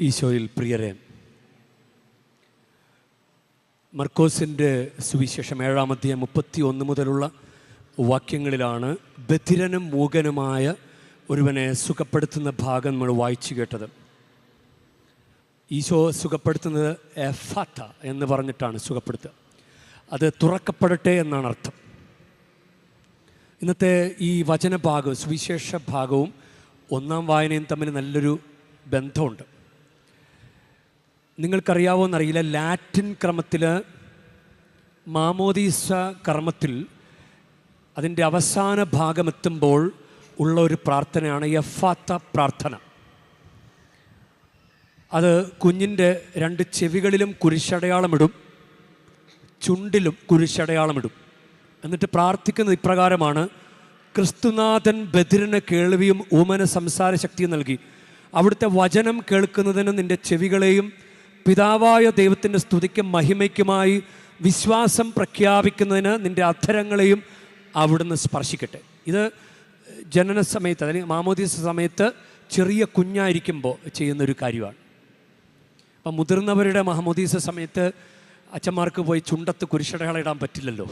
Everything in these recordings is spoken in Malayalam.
ഈശോയിൽ പ്രിയരെ മർക്കോസിന്റെ സുവിശേഷം ഏഴാമത്തെ മുപ്പത്തി ഒന്ന് മുതലുള്ള വാക്യങ്ങളിലാണ് ബധിരനും മൂകനുമായ ഒരുവനെ സുഖപ്പെടുത്തുന്ന ഭാഗം നമ്മൾ വായിച്ചു കേട്ടത്. ഈശോ സുഖപ്പെടുത്തുന്നത് എഫാത്ത എന്ന് പറഞ്ഞിട്ടാണ് സുഖപ്പെടുത്തുക. അത് തുറക്കപ്പെടട്ടെ എന്നാണ് അർത്ഥം. ഇന്നത്തെ ഈ വചനഭാഗവും സുവിശേഷ ഭാഗവും ഒന്നാം വായനയും തമ്മിൽ നല്ലൊരു ബന്ധമുണ്ട്. നിങ്ങൾക്കറിയാവോന്നറിയില്ല ലാറ്റിൻ ക്രമത്തിൽ മാമോദീസ കർമ്മത്തിൽ അതിന്റെ അവസാന ഭാഗമെത്തുമ്പോൾ ഉള്ള ഒരു പ്രാർത്ഥനയാണ് യഫാത്ത പ്രാർത്ഥന. അത് കുഞ്ഞിന്റെ രണ്ട് ചെവികളിലും കുരിശടയാളമിടും ചുണ്ടിലും കുരിശടയാളമിടും. എന്നിട്ട് പ്രാർത്ഥിക്കുന്നത് ഇപ്രകാരമാണ് ക്രിസ്തുനാഥൻ ബദിരന് കേൾവിയും ഊമന് സംസാര ശക്തിയും നൽകി. അവിടുത്തെ വചനം കേൾക്കുന്നതിന് നിന്റെ ചെവികളെയും പിതാവായ ദൈവത്തിന്റെ സ്തുതിക്കും മഹിമയ്ക്കുമായി വിശ്വാസം പ്രഖ്യാപിക്കുന്നതിന് നിന്റെ അധരങ്ങളെയും അവിടുന്ന് സ്പർശിക്കട്ടെ. ഇത് ജനന സമയത്ത് അല്ലെങ്കിൽ മാമോദീസ സമയത്ത് ചെറിയ കുഞ്ഞായിരിക്കുമ്പോൾ ചെയ്യുന്നൊരു കാര്യമാണ്. അപ്പം മുതിർന്നവരുടെ മഹമോദീസ സമയത്ത് അച്ഛന്മാർക്ക് പോയി ചുണ്ടത്ത് കുരിശടകളിടാൻ പറ്റില്ലല്ലോ.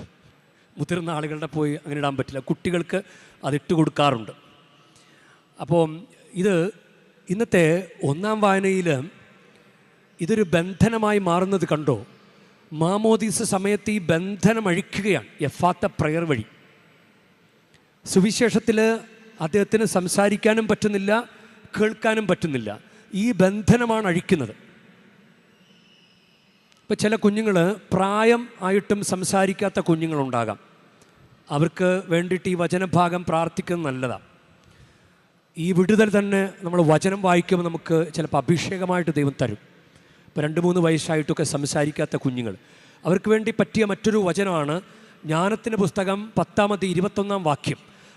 മുതിർന്ന ആളുകളുടെ പോയി അങ്ങനെ ഇടാൻ പറ്റില്ല. കുട്ടികൾക്ക് അതിട്ട് കൊടുക്കാറുണ്ട്. അപ്പോൾ ഇത് ഇന്നത്തെ ഒന്നാം വായനയിൽ ഇതൊരു ബന്ധനമായി മാറുന്നത് കണ്ടോ? മാമോദീസ സമയത്ത് ഈ ബന്ധനം അഴിക്കുകയാണ് എഫാത്ത പ്രയർ വഴി. സുവിശേഷത്തിൽ അദ്ദേഹത്തിന് സംസാരിക്കാനും പറ്റുന്നില്ല കേൾക്കാനും പറ്റുന്നില്ല. ഈ ബന്ധനമാണ് അഴിക്കുന്നത്. ഇപ്പം ചില കുഞ്ഞുങ്ങൾ പ്രായം ആയിട്ടും സംസാരിക്കാത്ത കുഞ്ഞുങ്ങളുണ്ടാകാം. അവർക്ക് വേണ്ടിയിട്ട് ഈ വചനഭാഗം പ്രാർത്ഥിക്കുന്നത് നല്ലതാണ് ഈ വിടുതൽ തന്നെ നമ്മൾ വചനം വായിക്കുമ്പോൾ നമുക്ക് ചിലപ്പോൾ അഭിഷേകമായിട്ട് ദൈവം തരും. ഇപ്പോൾ രണ്ട് മൂന്ന് വയസ്സായിട്ടൊക്കെ സംസാരിക്കാത്ത കുഞ്ഞുങ്ങൾ. അവർക്ക് വേണ്ടി പറ്റിയ മറ്റൊരു വചനമാണ് ജ്ഞാനത്തിന്റെ പുസ്തകം പത്താമത്തെ ഇരുപത്തൊന്നാം വാക്യം.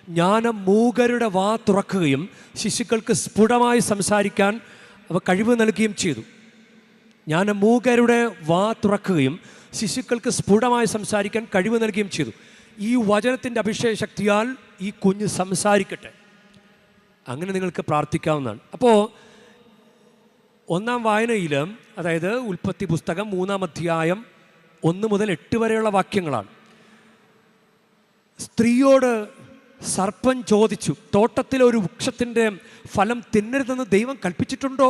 ജ്ഞാനം മൂകരുടെ വാ തുറക്കുകയും ശിശുക്കൾക്ക് സ്ഫുടമായി സംസാരിക്കാൻ അവ കഴിവ് നൽകുകയും ചെയ്തു. ജ്ഞാനം മൂകരുടെ വാ തുറക്കുകയും ശിശുക്കൾക്ക് സ്ഫുടമായി സംസാരിക്കാൻ കഴിവ് നൽകുകയും ചെയ്തു. ഈ വചനത്തിന്റെ അഭിഷേക ശക്തിയാൽ ഈ കുഞ്ഞ് സംസാരിക്കട്ടെ. അങ്ങനെ നിങ്ങൾക്ക് പ്രാർത്ഥിക്കാവുന്നതാണ്. അപ്പോൾ ഒന്നാം വായനയിൽ അതായത് ഉൽപ്പത്തി പുസ്തകം മൂന്നാം അധ്യായം ഒന്ന് മുതൽ എട്ട് വരെയുള്ള വാക്യങ്ങളാണ്. സ്ത്രീയോട് സർപ്പം ചോദിച്ചു തോട്ടത്തിലെ ഒരു വൃക്ഷത്തിന്റെ ഫലം തിന്നരുതെന്ന് ദൈവം കൽപ്പിച്ചിട്ടുണ്ടോ?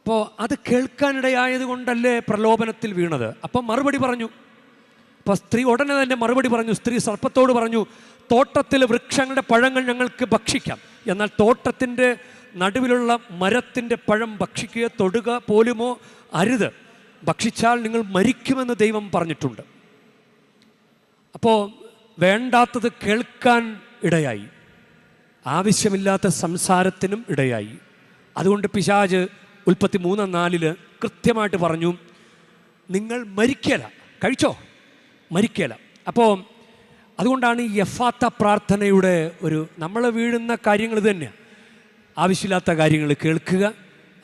അപ്പോൾ അത് കേൾക്കാനിടയായത് കൊണ്ടല്ലേ പ്രലോഭനത്തിൽ വീണത്? അപ്പം മറുപടി പറഞ്ഞു അപ്പോൾ സ്ത്രീ ഉടനെ തന്നെ മറുപടി പറഞ്ഞു സ്ത്രീ സർപ്പത്തോട് പറഞ്ഞു തോട്ടത്തിലെ വൃക്ഷങ്ങളുടെ പഴങ്ങൾ ഞങ്ങൾക്ക് ഭക്ഷിക്കാം. എന്നാൽ തോട്ടത്തിന്റെ നടുവിലുള്ള മരത്തിന്റെ പഴം ഭക്ഷിക്കുക തൊടുക പോലുമോ അരുത്. ഭക്ഷിച്ചാൽ നിങ്ങൾ മരിക്കുമെന്ന് ദൈവം പറഞ്ഞിട്ടുണ്ട്. അപ്പോൾ വേണ്ടാത്തത് കേൾക്കാൻ ഇടയായി. ആവശ്യമില്ലാത്ത സംസാരത്തിനും ഇടയായി. അതുകൊണ്ട് പിശാജ് ഉൽപ്പത്തി മൂന്നാം നാലിൽ കൃത്യമായിട്ട് പറഞ്ഞു നിങ്ങൾ മരിക്കല. കഴിച്ചോ? മരിക്കല. അപ്പോൾ അതുകൊണ്ടാണ് ഈ യഫാത്ത പ്രാർത്ഥനയുടെ ഒരു നമ്മൾ വീഴുന്ന കാര്യങ്ങൾ ഇത് തന്നെയാണ് ആവശ്യമില്ലാത്ത കാര്യങ്ങൾ കേൾക്കുക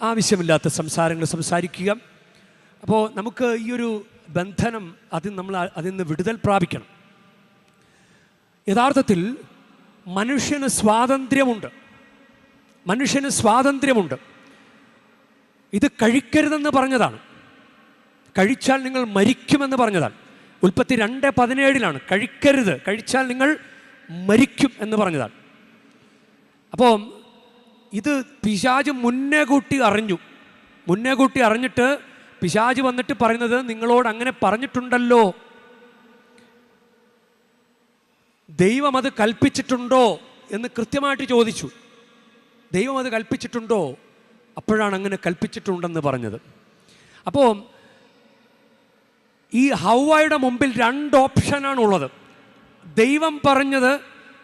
ആവശ്യമില്ലാത്ത സംസാരങ്ങൾ സംസാരിക്കുക. അപ്പോൾ നമുക്ക് ഈ ഒരു ബന്ധനം അതിൽ നമ്മൾ അതിൽ നിന്ന് വിടുതൽ പ്രാപിക്കണം. യഥാർത്ഥത്തിൽ മനുഷ്യന് സ്വാതന്ത്ര്യമുണ്ട്. മനുഷ്യന് സ്വാതന്ത്ര്യമുണ്ട്. ഇത് കഴിക്കരുതെന്ന് പറഞ്ഞതാണ്. കഴിച്ചാൽ നിങ്ങൾ മരിക്കുമെന്ന് പറഞ്ഞതാണ്. ഉൽപ്പത്തി രണ്ട് പതിനേഴിലാണ്. കഴിക്കരുത്. കഴിച്ചാൽ നിങ്ങൾ മരിക്കും എന്ന് പറഞ്ഞതാണ്. അപ്പോൾ ഇത് പിശാജ് മുന്നേ കൂട്ടി അറിഞ്ഞു. മുന്നേ കൂട്ടി അറിഞ്ഞിട്ട് പിശാജ് വന്നിട്ട് പറയുന്നത് നിങ്ങളോട് അങ്ങനെ പറഞ്ഞിട്ടുണ്ടല്ലോ. ദൈവം അത് കൽപ്പിച്ചിട്ടുണ്ടോ എന്ന് കൃത്യമായിട്ട് ചോദിച്ചു. ദൈവം അത് കൽപ്പിച്ചിട്ടുണ്ടോ? അപ്പോഴാണ് അങ്ങനെ കൽപ്പിച്ചിട്ടുണ്ടെന്ന് പറഞ്ഞത്. അപ്പോൾ ഈ ഹൗവയുടെ മുമ്പിൽ രണ്ട് ഓപ്ഷനാണ് ഉള്ളത്. ദൈവം പറഞ്ഞത്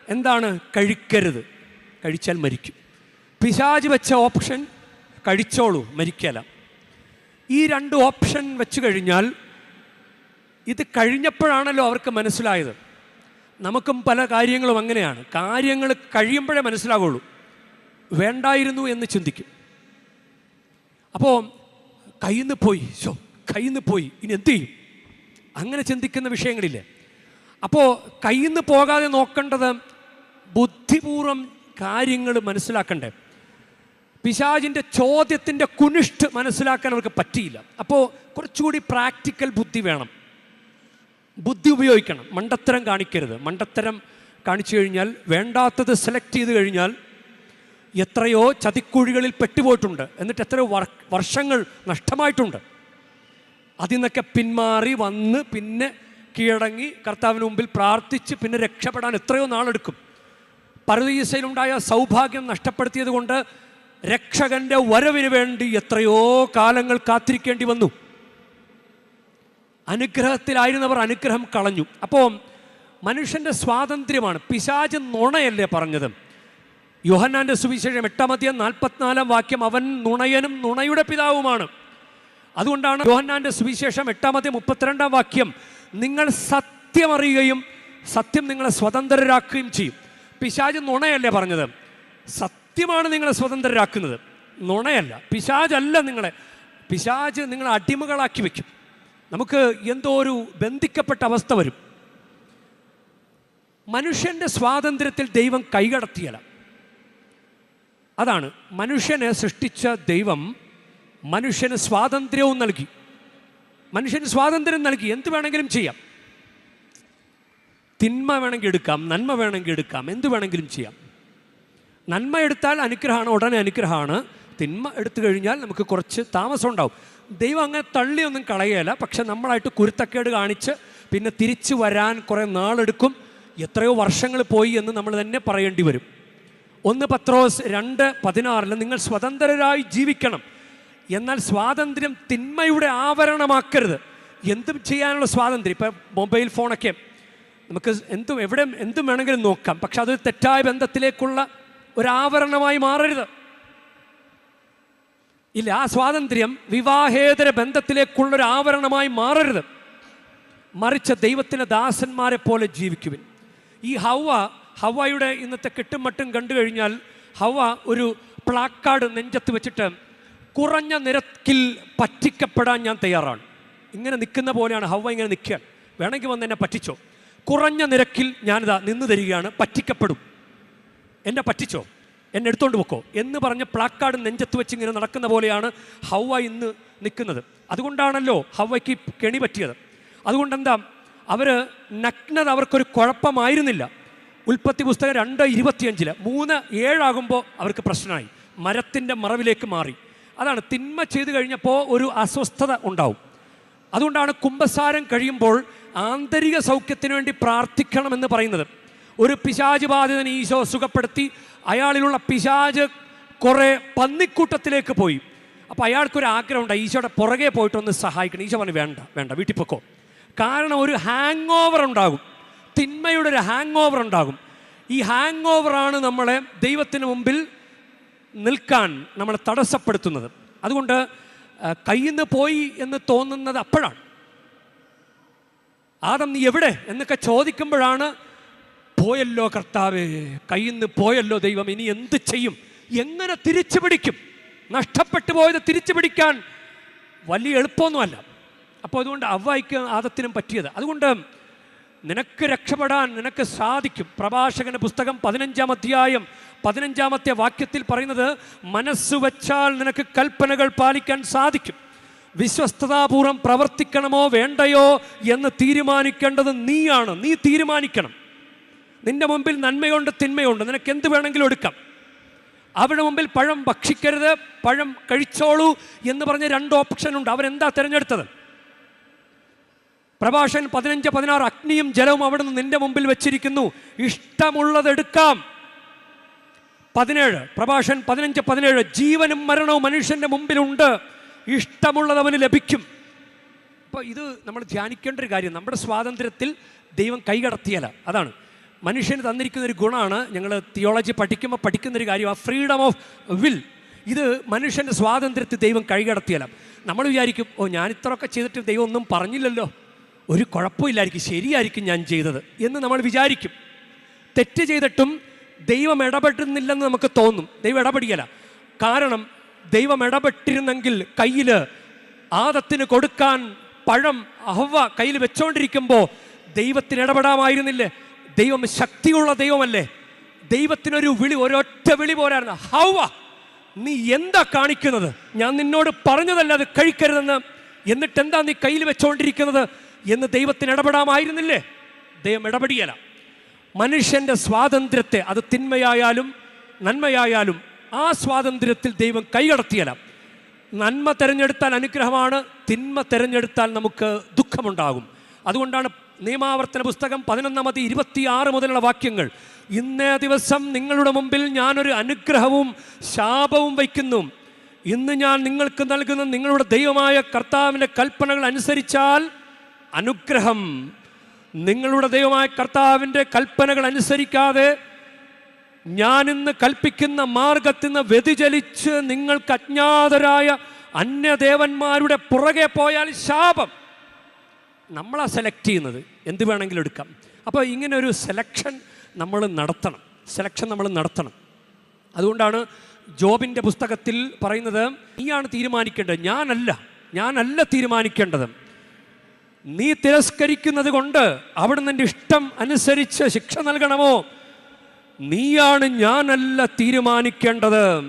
എന്താണ്? കഴിക്കരുത്. കഴിച്ചാൽ മരിക്കും. പിശാജ് വെച്ച ഓപ്ഷൻ കഴിച്ചോളൂ മരിക്കല. ഈ രണ്ട് ഓപ്ഷൻ വെച്ച് കഴിഞ്ഞാൽ ഇത് കഴിഞ്ഞപ്പോഴാണല്ലോ അവർക്ക് മനസ്സിലായത്. നമുക്കും പല കാര്യങ്ങളും അങ്ങനെയാണ്. കാര്യങ്ങൾ കഴിയുമ്പോഴേ മനസ്സിലാവുള്ളൂ. വേണ്ടായിരുന്നു എന്ന് ചിന്തിക്കും. അപ്പോൾ കയ്യിൽ നിന്ന് പോയി ഷോ കയ്യിൽ നിന്ന് പോയി ഇനി എന്ത് ചെയ്യും? അങ്ങനെ ചിന്തിക്കുന്ന വിഷയങ്ങളില്ലേ? അപ്പോൾ കയ്യിൽ നിന്ന് പോകാതെ നോക്കേണ്ടത് ബുദ്ധിപൂർവം കാര്യങ്ങൾ മനസ്സിലാക്കണ്ടേ? പിശാജിന്റെ ചോദ്യത്തിന്റെ കുനിഷ്ഠ് മനസ്സിലാക്കാൻ അവർക്ക് പറ്റിയില്ല. അപ്പോൾ കുറച്ചുകൂടി പ്രാക്ടിക്കൽ ബുദ്ധി വേണം. ബുദ്ധി ഉപയോഗിക്കണം. മണ്ടത്തരം കാണിക്കരുത്. മണ്ടത്തരം കാണിച്ചു കഴിഞ്ഞാൽ വേണ്ടാത്തത് സെലക്ട് ചെയ്ത് കഴിഞ്ഞാൽ എത്രയോ ചതിക്കുഴികളിൽ പെട്ടുപോയിട്ടുണ്ട്. എന്നിട്ട് എത്രയോ വർഷങ്ങൾ നഷ്ടമായിട്ടുണ്ട്. അതിൽ നിന്നൊക്കെ പിന്മാറി വന്ന് പിന്നെ കീഴടങ്ങി കർത്താവിന് മുമ്പിൽ പ്രാർത്ഥിച്ച് പിന്നെ രക്ഷപ്പെടാൻ എത്രയോ നാളെടുക്കും. പരദീസയിലുണ്ടായ സൗഭാഗ്യം നഷ്ടപ്പെടുത്തിയത് കൊണ്ട് രക്ഷകന്റെ വരവിന് വേണ്ടി എത്രയോ കാലങ്ങൾ കാത്തിരിക്കേണ്ടി വന്നു. അനുഗ്രഹത്തിലായിരുന്നവർ അനുഗ്രഹം കളഞ്ഞു. അപ്പോൾ മനുഷ്യന്റെ സ്വാതന്ത്ര്യമാണ്. പിശാജ് നുണയല്ലേ പറഞ്ഞത്? യോഹന്നാന്റെ സുവിശേഷം എട്ടാമധ്യം നാൽപ്പത്തിനാലാം വാക്യം അവൻ നുണയനും നുണയുടെ പിതാവുമാണ്. അതുകൊണ്ടാണ് യോഹന്നാന്റെ സുവിശേഷം എട്ടാമത്തെ മുപ്പത്തിരണ്ടാം വാക്യം നിങ്ങൾ സത്യം അറിയുകയും സത്യം നിങ്ങളെ സ്വതന്ത്രരാക്കുകയും ചെയ്യും. പിശാജ് നുണയല്ലേ പറഞ്ഞത്? സത്യമാണ് നിങ്ങളെ സ്വതന്ത്രരാക്കുന്നത്. നുണയല്ല. പിശാജല്ല നിങ്ങളെ. പിശാജ് നിങ്ങളെ അടിമകളാക്കി വയ്ക്കും നമുക്ക് എന്തോ ഒരു ബന്ധിക്കപ്പെട്ട അവസ്ഥ വരും. മനുഷ്യന്റെ സ്വാതന്ത്ര്യത്തിൽ ദൈവം കൈകടത്തിയല്ല. അതാണ്. മനുഷ്യനെ സൃഷ്ടിച്ച ദൈവം മനുഷ്യന് സ്വാതന്ത്ര്യവും നൽകി. മനുഷ്യന് സ്വാതന്ത്ര്യം നൽകി. എന്ത് വേണമെങ്കിലും ചെയ്യാം. തിന്മ വേണമെങ്കിൽ എടുക്കാം. നന്മ വേണമെങ്കിൽ എടുക്കാം. എന്ത് വേണമെങ്കിലും ചെയ്യാം. നന്മ എടുത്താൽ അനുഗ്രഹമാണ് ഉടനെ അനുഗ്രഹമാണ്. തിന്മ എടുത്തു കഴിഞ്ഞാൽ നമുക്ക് കുറച്ച് താമസം ഉണ്ടാവും. ദൈവം അങ്ങനെ തള്ളിയൊന്നും കളയുകയില്ല. പക്ഷെ നമ്മളായിട്ട് കുരുത്തക്കേട് കാണിച്ച് പിന്നെ തിരിച്ചു വരാൻ കുറേ നാളെടുക്കും. എത്രയോ വർഷങ്ങൾ പോയി എന്ന് നമ്മൾ തന്നെ പറയേണ്ടി വരും. ഒന്ന് പത്രോസ് രണ്ട് പതിനാറിൽ നിങ്ങൾ സ്വതന്ത്രരായി ജീവിക്കണം. എന്നാൽ സ്വാതന്ത്ര്യം തിന്മയുടെ ആവരണമാക്കരുത്. എന്തും ചെയ്യാനുള്ള സ്വാതന്ത്ര്യം. ഇപ്പം മൊബൈൽ ഫോണൊക്കെ നമുക്ക് എന്തും എവിടെ എന്തും വേണമെങ്കിലും നോക്കാം. പക്ഷെ അതൊരു തെറ്റായ ബന്ധത്തിലേക്കുള്ള ഒരു ആവരണമായി മാറരുത്. ഇല്ല ആ സ്വാതന്ത്ര്യം വിവാഹേതര ബന്ധത്തിലേക്കുള്ള ഒരു ആവരണമായി മാറരുത്. മറിച്ച് ദൈവത്തിന്റെ ദാസന്മാരെ പോലെ ജീവിക്കുവിൻ. ഈ ഹവ ഹവയുടെ ഇന്നത്തെ കെട്ടും മട്ടും കണ്ടു കഴിഞ്ഞാൽ ഹവ ഒരു പ്ലാക്കാർഡ് നെഞ്ചത്ത് വെച്ചിട്ട് കുറഞ്ഞ നിരക്കിൽ പറ്റിക്കപ്പെടാൻ ഞാൻ തയ്യാറാണ്. ഇങ്ങനെ നിൽക്കുന്ന പോലെയാണ് ഹവ ഇങ്ങനെ നിൽക്കുക. വേണമെങ്കിൽ വന്ന് എന്നെ പറ്റിച്ചോ. കുറഞ്ഞ നിരക്കിൽ ഞാനിതാ നിന്ന് തരികയാണ് പറ്റിക്കപ്പെടും. എന്നെ പറ്റിച്ചോ? എന്നെ എടുത്തോണ്ട് പൊക്കോ? എന്ന് പറഞ്ഞ് പ്ലാക്കാർഡ് നെഞ്ചത്ത് വെച്ച് ഇങ്ങനെ നടക്കുന്ന പോലെയാണ് ഹവ ഇന്ന് നിൽക്കുന്നത്. അതുകൊണ്ടാണല്ലോ ഹവയ്ക്ക് കെണി പറ്റിയത്. അതുകൊണ്ട് എന്താ അവർ നഗ്നത അവർക്കൊരു കുഴപ്പമായിരുന്നില്ല. ഉൽപ്പത്തി പുസ്തകം രണ്ട് ഇരുപത്തിയഞ്ചിൽ മൂന്ന് ഏഴാകുമ്പോൾ അവർക്ക് പ്രശ്നമായി. മരത്തിന്റെ മറവിലേക്ക് മാറി. അതാണ് തിന്മ ചെയ്തു കഴിഞ്ഞപ്പോൾ ഒരു അസ്വസ്ഥത ഉണ്ടാവും. അതുകൊണ്ടാണ് കുംഭസാരം കഴിയുമ്പോൾ ആന്തരിക സൗഖ്യത്തിന് വേണ്ടി പ്രാർത്ഥിക്കണമെന്ന് പറയുന്നത്. ഒരു പിശാജ് ബാധിതൻ ഈശോ സുഖപ്പെടുത്തി അയാളിലുള്ള പിശാജ് കുറേ പന്നിക്കൂട്ടത്തിലേക്ക് പോയി. അപ്പോൾ അയാൾക്കൊരു ആഗ്രഹമുണ്ട് ഈശോയുടെ പുറകെ പോയിട്ടൊന്ന് സഹായിക്കണം. ഈശോ പറഞ്ഞു വേണ്ട വേണ്ട വീട്ടിൽ പൊക്കോ. കാരണം ഒരു ഹാങ് ഓവർ ഉണ്ടാകും. തിന്മയുടെ ഒരു ഹാങ് ഓവർ ഉണ്ടാകും. ഈ ഹാങ് ഓവറാണ് നമ്മളെ ദൈവത്തിന് മുമ്പിൽ നിൽക്കാൻ നമ്മളെ തടസ്സപ്പെടുത്തുന്നത്. അതുകൊണ്ട് കയ്യിൽ നിന്ന് പോയി എന്ന് തോന്നുന്നത് അപ്പോഴാണ്. ആദം നീ എവിടെ എന്നൊക്കെ ചോദിക്കുമ്പോഴാണ് പോയല്ലോ കർത്താവേ കയ്യിൽ നിന്ന് പോയല്ലോ ദൈവം ഇനി എന്ത് ചെയ്യും? എങ്ങനെ തിരിച്ചു പിടിക്കും? നഷ്ടപ്പെട്ടു പോയത് തിരിച്ചു പിടിക്കാൻ വലിയ എളുപ്പമൊന്നുമല്ല. അപ്പോൾ അതുകൊണ്ട് അവ്വായിക്ക് ആദത്തിനും പറ്റിയത്. അതുകൊണ്ട് നിനക്ക് രക്ഷപ്പെടാൻ നിനക്ക് സാധിക്കും. പ്രഭാഷകന്റെ പുസ്തകം പതിനഞ്ചാം അധ്യായം പതിനഞ്ചാമത്തെ വാക്യത്തിൽ പറയുന്നത് മനസ്സ് വച്ചാൽ നിനക്ക് കൽപ്പനകൾ പാലിക്കാൻ സാധിക്കും. വിശ്വസ്തതാപൂർവം പ്രവർത്തിക്കണമോ വേണ്ടയോ എന്ന് തീരുമാനിക്കേണ്ടത് നീയാണ്. നീ തീരുമാനിക്കണം. നിന്റെ മുമ്പിൽ നന്മയുണ്ട് തിന്മയുണ്ട്. നിനക്ക് എന്ത് വേണമെങ്കിലും എടുക്കാം. അവരുടെ മുമ്പിൽ പഴം ഭക്ഷിക്കരുത് പഴം കഴിച്ചോളൂ എന്ന് പറഞ്ഞ രണ്ട് ഓപ്ഷൻ ഉണ്ട്. അവരെന്താ തിരഞ്ഞെടുത്തത്? പ്രഭാഷൻ പതിനഞ്ച് പതിനാറ് അഗ്നിയും ജലവും അവിടെ നിന്ന് നിന്റെ മുമ്പിൽ വെച്ചിരിക്കുന്നു. ഇഷ്ടമുള്ളത് എടുക്കാം പതിനേഴ് പ്രഭാഷൻ പതിനഞ്ച് പതിനേഴ് ജീവനും മരണവും മനുഷ്യന്റെ മുമ്പിലുണ്ട്. ഇഷ്ടമുള്ളത് അവന് ലഭിക്കും. അപ്പോൾ ഇത് നമ്മൾ ധ്യാനിക്കേണ്ട ഒരു കാര്യം. നമ്മുടെ സ്വാതന്ത്ര്യത്തിൽ ദൈവം കൈകടത്തിയല്ല. അതാണ്. മനുഷ്യന് തന്നിരിക്കുന്ന ഒരു ഗുണമാണ്. ഞങ്ങൾ തിയോളജി പഠിക്കുമ്പോൾ പഠിക്കുന്ന ഒരു കാര്യം ആ ഫ്രീഡം ഓഫ് വിൽ ഇത് മനുഷ്യന്റെ സ്വാതന്ത്ര്യത്തിൽ ദൈവം കൈകടത്തിയല്ല നമ്മൾ വിചാരിക്കും ഓ ഞാൻ ഇത്രയൊക്കെ ചെയ്തിട്ട് ദൈവം ഒന്നും പറഞ്ഞില്ലല്ലോ. ഒരു കുഴപ്പമില്ലായിരിക്കും. ശരിയായിരിക്കും ഞാൻ ചെയ്തത്. എന്ന് നമ്മൾ വിചാരിക്കും. തെറ്റ് ചെയ്തിട്ടും ദൈവം ഇടപെടുന്നില്ലെന്ന് നമുക്ക് തോന്നും. ദൈവം ഇടപെടിയല്ല. കാരണം ദൈവം ഇടപെട്ടിരുന്നെങ്കിൽ കയ്യിൽ ആദത്തിന് കൊടുക്കാൻ പഴം അഹ്വ കയ്യിൽ വെച്ചോണ്ടിരിക്കുമ്പോൾ ദൈവത്തിന് ഇടപെടാമായിരുന്നില്ലേ? ദൈവം ശക്തിയുള്ള ദൈവമല്ലേ? ദൈവത്തിനൊരു വിളി ഒരൊറ്റ വിളി പോരായിരുന്നു. ഹൗവ നീ എന്താ കാണിക്കുന്നത്? ഞാൻ നിന്നോട് പറഞ്ഞതല്ല അത് കഴിക്കരുതെന്ന്. എന്നിട്ട് എന്താ നീ കയ്യിൽ വെച്ചുകൊണ്ടിരിക്കുന്നത് എന്ന് ദൈവത്തിന് ഇടപെടാമായിരുന്നില്ലേ? ദൈവം ഇടപെടിയല മനുഷ്യന്റെ സ്വാതന്ത്ര്യത്തെ അത് തിന്മയായാലും നന്മയായാലും ആ സ്വാതന്ത്ര്യത്തിൽ ദൈവം കൈകടത്തിയല നന്മ തിരഞ്ഞെടുത്താൽ അനുഗ്രഹമാണ് തിന്മ തിരഞ്ഞെടുത്താൽ നമുക്ക് ദുഃഖമുണ്ടാകും. അതുകൊണ്ടാണ് നിയമാവർത്തന പുസ്തകം പതിനൊന്നാമത്തെ ഇരുപത്തിയാറ് മുതലുള്ള വാക്യങ്ങൾ. ഇന്നേ ദിവസം നിങ്ങളുടെ മുമ്പിൽ ഞാനൊരു അനുഗ്രഹവും ശാപവും വയ്ക്കുന്നു. ഇന്ന് ഞാൻ നിങ്ങൾക്ക് നൽകുന്ന നിങ്ങളുടെ ദൈവമായ കർത്താവിന്റെ കൽപ്പനകൾ അനുസരിച്ചാൽ അനുഗ്രഹം. നിങ്ങളുടെ ദൈവമായ കർത്താവിന്റെ കൽപ്പനകൾ അനുസരിക്കാതെ ഞാൻ ഇന്ന് കൽപ്പിക്കുന്ന മാർഗത്തിൽ നിന്ന് വ്യതിചലിച്ച് നിങ്ങൾക്ക് അജ്ഞാതരായ അന്യദേവന്മാരുടെ പുറകെ പോയാൽ ശാപം. നമ്മളാ സെലക്ട് ചെയ്യുന്നത്. എന്ത് വേണമെങ്കിലും എടുക്കാം. അപ്പോൾ ഇങ്ങനെ ഒരു സെലക്ഷൻ നമ്മൾ നടത്തണം. സെലക്ഷൻ നമ്മൾ നടത്തണം. അതുകൊണ്ടാണ് ജോബിന്റെ പുസ്തകത്തിൽ പറയുന്നത് നീയാണ് തീരുമാനിക്കേണ്ടത്. ഞാനല്ല. ഞാനല്ല തീരുമാനിക്കേണ്ടത്. നീ തിരസ്കരിക്കുന്നത് കൊണ്ട് അവിടെ എന്റെ ഇഷ്ടം അനുസരിച്ച് ശിക്ഷ നൽകണമോ? നീയാണ് ഞാനല്ല തീരുമാനിക്കേണ്ടത്.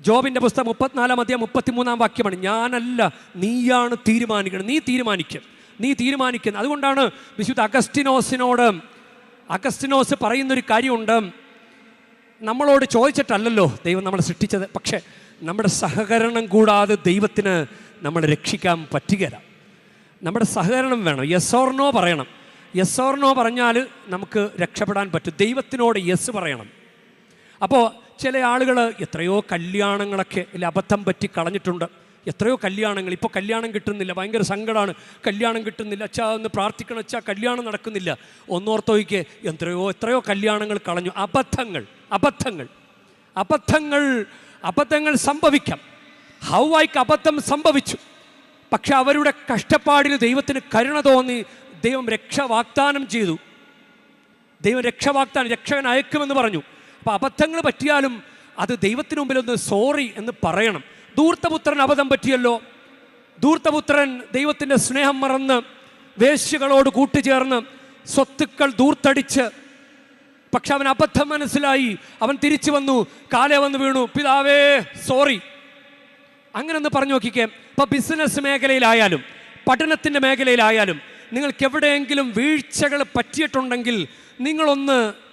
ജോബിന്റെ പുസ്തകം മുപ്പത്തിനാലാം അധ്യായം മുപ്പത്തിമൂന്നാം വാക്യമാണ്. ഞാനല്ല നീയാണ് തീരുമാനിക്കുന്നത്. നീ തീരുമാനിക്കും. നീ തീരുമാനിക്കുന്നത് അതുകൊണ്ടാണ് വിശുദ്ധ അഗസ്റ്റിനോസിനോട് അഗസ്റ്റിനോസ് പറയുന്നൊരു കാര്യമുണ്ട്. നമ്മളോട് ചോദിച്ചിട്ടല്ലല്ലോ ദൈവം നമ്മളെ സൃഷ്ടിച്ചത്. പക്ഷേ നമ്മുടെ സഹകരണം കൂടാതെ ദൈവത്തിന് നമ്മളെ രക്ഷിക്കാൻ പറ്റുകയില്ല. നമ്മുടെ സഹകരണം വേണം. യെസ് ഓർ നോ പറയണം. യെസ് ഓർ നോ പറഞ്ഞാൽ നമുക്ക് രക്ഷപ്പെടാൻ പറ്റും. ദൈവത്തിനോട് യെസ് പറയണം. അപ്പോൾ ചില ആളുകൾ എത്രയോ കല്യാണങ്ങളൊക്കെ ഇതിൽ അബദ്ധം പറ്റി കളഞ്ഞിട്ടുണ്ട്. എത്രയോ കല്യാണങ്ങൾ. ഇപ്പോൾ കല്യാണം കിട്ടുന്നില്ല. ഭയങ്കര സങ്കടമാണ് കല്യാണം കിട്ടുന്നില്ല. അച്ഛാ ഒന്ന് പ്രാർത്ഥിക്കണം. അച്ഛാ കല്യാണം നടക്കുന്നില്ല. ഒന്നോർത്തോയ്ക്ക് എത്രയോ എത്രയോ കല്യാണങ്ങൾ കളഞ്ഞു. അബദ്ധങ്ങൾ അബദ്ധങ്ങൾ അബദ്ധങ്ങൾ അബദ്ധങ്ങൾ സംഭവിക്കാം. ഹൗവായിക്ക് അബദ്ധം സംഭവിച്ചു. പക്ഷെ അവരുടെ കഷ്ടപ്പാടിൽ ദൈവത്തിന് കരുണ തോന്നി. ദൈവം രക്ഷ വാഗ്ദാനം ചെയ്തു. ദൈവം രക്ഷ വാഗ്ദാനം രക്ഷകൻ അയക്കുമെന്ന് പറഞ്ഞു. അപ്പോൾ അബദ്ധങ്ങൾ പറ്റിയാലും അത് ദൈവത്തിന് മുമ്പിൽ ഒന്ന് സോറി എന്ന് പറയണം. ദൂർത്തപുത്രൻ അബദ്ധം പറ്റിയല്ലോ. ദൂർത്തപുത്രൻ ദൈവത്തിന്റെ സ്നേഹം മറന്ന് വേശ്യകളോട് കൂട്ടുചേർന്ന് സ്വത്തുക്കൾ ദൂർത്തടിച്ച് പക്ഷെ അവൻ അബദ്ധം മനസ്സിലായി. അവൻ തിരിച്ചു വന്നു കാലേ വന്ന് വീണു. പിതാവേ സോറി അങ്ങനെ ഒന്ന് പറഞ്ഞു നോക്കിക്കേ. ഇപ്പം ബിസിനസ് മേഖലയിലായാലും പഠനത്തിന്റെ മേഖലയിലായാലും നിങ്ങൾക്ക് എവിടെയെങ്കിലും വീഴ്ചകൾ പറ്റിയിട്ടുണ്ടെങ്കിൽ നിങ്ങളൊന്ന്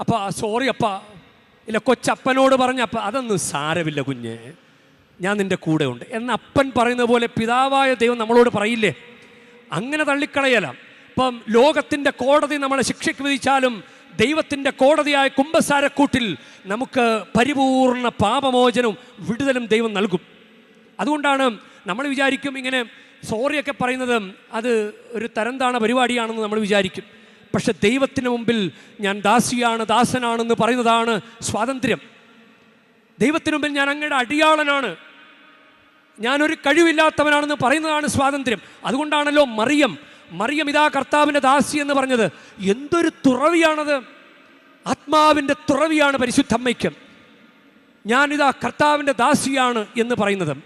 അപ്പ സോറി അപ്പ. ഇല്ല കൊച്ചപ്പനോട് പറഞ്ഞ അപ്പ അതൊന്നും സാരമില്ല കുഞ്ഞ്. ഞാൻ നിന്റെ കൂടെ ഉണ്ട്. എന്ന അപ്പൻ പറയുന്ന പോലെ പിതാവായ ദൈവം നമ്മളോട് പറയില്ലേ? അങ്ങനെ തള്ളിക്കളയലാം. ഇപ്പം ലോകത്തിന്റെ കോടതി നമ്മളെ ശിക്ഷയ്ക്ക് വിധിച്ചാലും ദൈവത്തിന്റെ കോടതിയായ കുംഭസാരക്കൂട്ടിൽ നമുക്ക് പരിപൂർണ പാപമോചനവും വിടുതലും ദൈവം നൽകും. അതുകൊണ്ടാണ് നമ്മൾ വിചാരിക്കും ഇങ്ങനെ സോറിയൊക്കെ പറയുന്നത് അത് ഒരു തരംതാണ പരിപാടിയാണെന്ന് നമ്മൾ വിചാരിക്കും. പക്ഷെ ദൈവത്തിന് മുമ്പിൽ ഞാൻ ദാസിയാണ് ദാസനാണെന്ന് പറയുന്നതാണ് സ്വാതന്ത്ര്യം. ദൈവത്തിന് മുമ്പിൽ ഞാൻ അങ്ങയുടെ അടിയാളനാണ്. ഞാനൊരു കഴിവില്ലാത്തവനാണെന്ന് പറയുന്നതാണ് സ്വാതന്ത്ര്യം. അതുകൊണ്ടാണല്ലോ മറിയം മറിയം ഇതാ കർത്താവിന്റെ ദാസി എന്ന് പറഞ്ഞത്. എന്തൊരു തുറവിയാണത്. ആത്മാവിന്റെ തുറവിയാണ് പരിശുദ്ധമ്മയ്ക്ക് ഞാനിതാ കർത്താവിന്റെ ദാസിയാണ് എന്ന് പറയുന്നത്.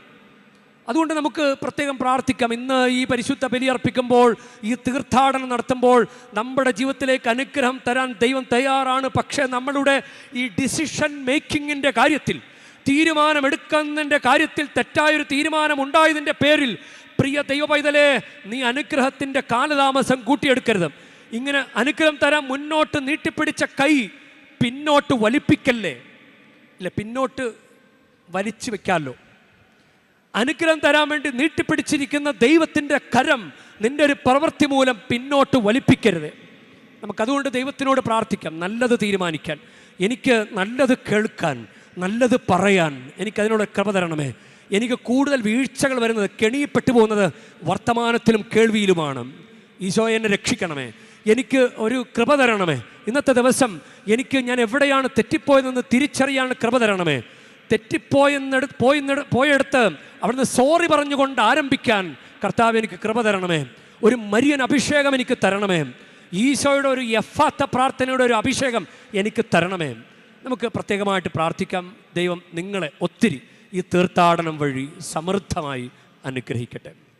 അതുകൊണ്ട് നമുക്ക് പ്രത്യേകം പ്രാർത്ഥിക്കാം. ഇന്ന് ഈ പരിശുദ്ധ ബലി അർപ്പിക്കുമ്പോൾ ഈ തീർത്ഥാടനം നടത്തുമ്പോൾ നമ്മുടെ ജീവിതത്തിലേക്ക് അനുഗ്രഹം തരാൻ ദൈവം തയ്യാറാണ്. പക്ഷേ നമ്മളുടെ ഈ ഡിസിഷൻ മേക്കിങ്ങിന്റെ കാര്യത്തിൽ തീരുമാനമെടുക്കുന്നതിന്റെ കാര്യത്തിൽ തെറ്റായൊരു തീരുമാനം ഉണ്ടായതിന്റെ പേരിൽ പ്രിയ ദൈവ പൈതലേ നീ അനുഗ്രഹത്തിന്റെ കാലതാമസം കൂട്ടിയെടുക്കരുത്. ഇങ്ങനെ അനുഗ്രഹം തരാൻ മുന്നോട്ട് നീട്ടിപ്പിടിച്ച കൈ പിന്നോട്ട് വലിപ്പിക്കല്ലേ? ഇല്ല പിന്നോട്ട് വലിച്ചു വെക്കാമല്ലോ അനുഗ്രഹം തരാൻ വേണ്ടി നീട്ടിപ്പിടിച്ചിരിക്കുന്ന ദൈവത്തിന്റെ കരം നിന്റെ ഒരു പ്രവൃത്തി മൂലം പിന്നോട്ട് വലിപ്പിക്കരുത്. നമുക്കതുകൊണ്ട് ദൈവത്തിനോട് പ്രാർത്ഥിക്കാം. നല്ലത് തീരുമാനിക്കാൻ. എനിക്ക് നല്ലത് കേൾക്കാൻ നല്ലത് പറയാൻ എനിക്കതിനോട് കൃപ തരണമേ. എനിക്ക് കൂടുതൽ വീഴ്ചകൾ വരുന്നത് കെണിയിപ്പെട്ടു പോകുന്നത് വർത്തമാനത്തിലും കേൾവിയിലുമാണ്. ഈശോ എന്നെ രക്ഷിക്കണമേ. എനിക്ക് ഒരു കൃപ തരണമേ. ഇന്നത്തെ ദിവസം എനിക്ക് ഞാൻ എവിടെയാണ് തെറ്റിപ്പോയതെന്ന് തിരിച്ചറിയാൻ കൃപ തരണമേ. തെറ്റിപ്പോയെന്നെടു പോയി പോയെടുത്ത് അവിടുന്ന് സോറി പറഞ്ഞുകൊണ്ട് ആരംഭിക്കാൻ കർത്താവ് എനിക്ക് കൃപ തരണമേ. ഒരു മരിയൻ അഭിഷേകം എനിക്ക് തരണമേ. ഈശോയുടെ ഒരു യഫാത്ത പ്രാർത്ഥനയുടെ ഒരു അഭിഷേകം എനിക്ക് തരണമേ. നമുക്ക് പ്രത്യേകമായിട്ട് പ്രാർത്ഥിക്കാം. ദൈവം നിങ്ങളെ ഒത്തിരി ഈ തീർത്ഥാടനം വഴി സമൃദ്ധമായി അനുഗ്രഹിക്കട്ടെ.